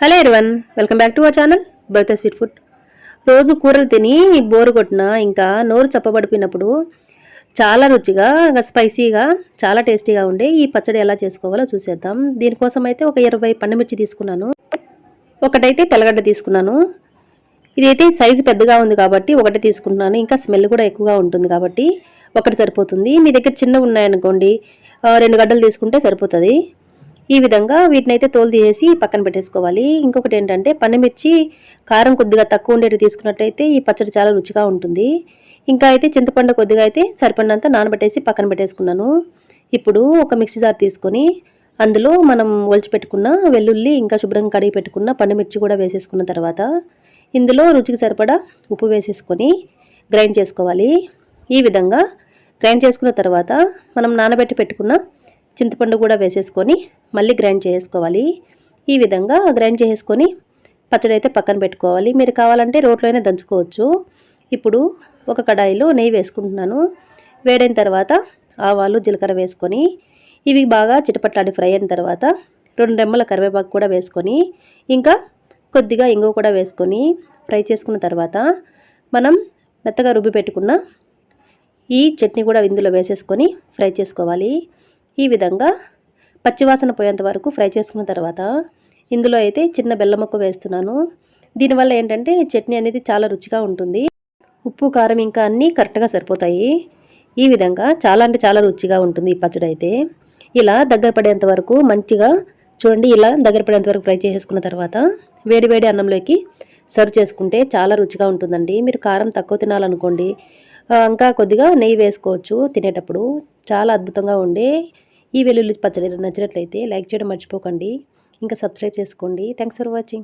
Hello everyone welcome back to our channel బర్త sweet food రోజు కూరలు తిని బోరు కొట్టిన ఇంకా నోరు చప్పబడిపోయినప్పుడు చాలా రుచిగా స్పైసీగా చాలా టేస్టీగా ఉండే ఈ పచ్చడి ఎలా చేసుకోవాలో చూసేద్దాం. దీనికోసం అయితే ఒక ఇరవై పండుమిర్చి తీసుకున్నాను. ఒకటైతే తెల్లగడ్డ తీసుకున్నాను. ఇదైతే సైజు పెద్దగా ఉంది కాబట్టి ఒకటి తీసుకుంటున్నాను. ఇంకా స్మెల్ కూడా ఎక్కువగా ఉంటుంది కాబట్టి ఒకటి సరిపోతుంది. మీ దగ్గర చిన్నవి ఉన్నాయనుకోండి రెండు గడ్డలు తీసుకుంటే సరిపోతుంది. ఈ విధంగా వీటిని అయితే తోలు తీసేసి పక్కన పెట్టేసుకోవాలి. ఇంకొకటి ఏంటంటే పన్నమిర్చి కారం కొద్దిగా తక్కువ ఉండేటి తీసుకున్నట్లయితే ఈ పచ్చడి చాలా రుచిగా ఉంటుంది. ఇంకా అయితే చింతపండు కొద్దిగా అయితే సరిపడినంత నానబెట్టేసి పక్కన పెట్టేసుకున్నాను. ఇప్పుడు ఒక మిక్సీ జార్ తీసుకొని అందులో మనం ఒలిచి పెట్టుకున్న వెల్లుల్లి ఇంకా శుభ్రంగా కడిగి పెట్టుకున్న పండుమిర్చి కూడా వేసేసుకున్న తర్వాత ఇందులో రుచికి సరిపడా ఉప్పు వేసేసుకొని గ్రైండ్ చేసుకోవాలి. ఈ విధంగా గ్రైండ్ చేసుకున్న తర్వాత మనం నానబెట్టి పెట్టుకున్న చింతపండు కూడా వేసేసుకొని మళ్ళీ గ్రైండ్ చేసుకోవాలి ఈ విధంగా గ్రైండ్ చేసుకొని పచ్చడి అయితే పక్కన పెట్టుకోవాలి. మీరు కావాలంటే రోట్లోనే దంచుకోవచ్చు. ఇప్పుడు ఒక కడాయిలో నెయ్యి వేసుకుంటున్నాను. వేడైన తర్వాత ఆవాలు జీలకర్ర వేసుకొని ఇవి బాగా చిటపట్లాడి ఫ్రై అయిన తర్వాత రెండు రెమ్మల కరివేపాకు కూడా వేసుకొని ఇంకా కొద్దిగా ఇంగువ కూడా వేసుకొని ఫ్రై చేసుకున్న తర్వాత మనం మెత్తగా రుబ్బి పెట్టుకున్న ఈ చట్నీ కూడా ఇందులో వేసేసుకొని ఫ్రై చేసుకోవాలి. ఈ విధంగా పచ్చివాసన పోయేంత వరకు ఫ్రై చేసుకున్న తర్వాత ఇందులో అయితే చిన్న బెల్లం ముక్క వేస్తున్నాను. దీనివల్ల ఏంటంటే చట్నీ అనేది చాలా రుచిగా ఉంటుంది. ఉప్పు కారం ఇంకా అన్నీ కరెక్ట్గా సరిపోతాయి. ఈ విధంగా చాలా అంటే చాలా రుచిగా ఉంటుంది ఈ పచ్చడి అయితే. ఇలా దగ్గర పడేంత వరకు మంచిగా చూడండి ఇలా దగ్గర పడేంత వరకు ఫ్రై చేసుకున్న తర్వాత వేడి వేడి అన్నంలోకి సర్వ్ చేసుకుంటే చాలా రుచిగా ఉంటుందండి. మీరు కారం తక్కువ తినాలనుకోండి ఇంకా కొద్దిగా నెయ్యి వేసుకోవచ్చు తినేటప్పుడు. చాలా అద్భుతంగా ఉండే ఈ వెల్లుల్లి పచ్చడి నచ్చినట్లయితే లైక్ చేయడం మర్చిపోకండి. ఇంకా సబ్స్క్రైబ్ చేసుకోండి. Thanks for watching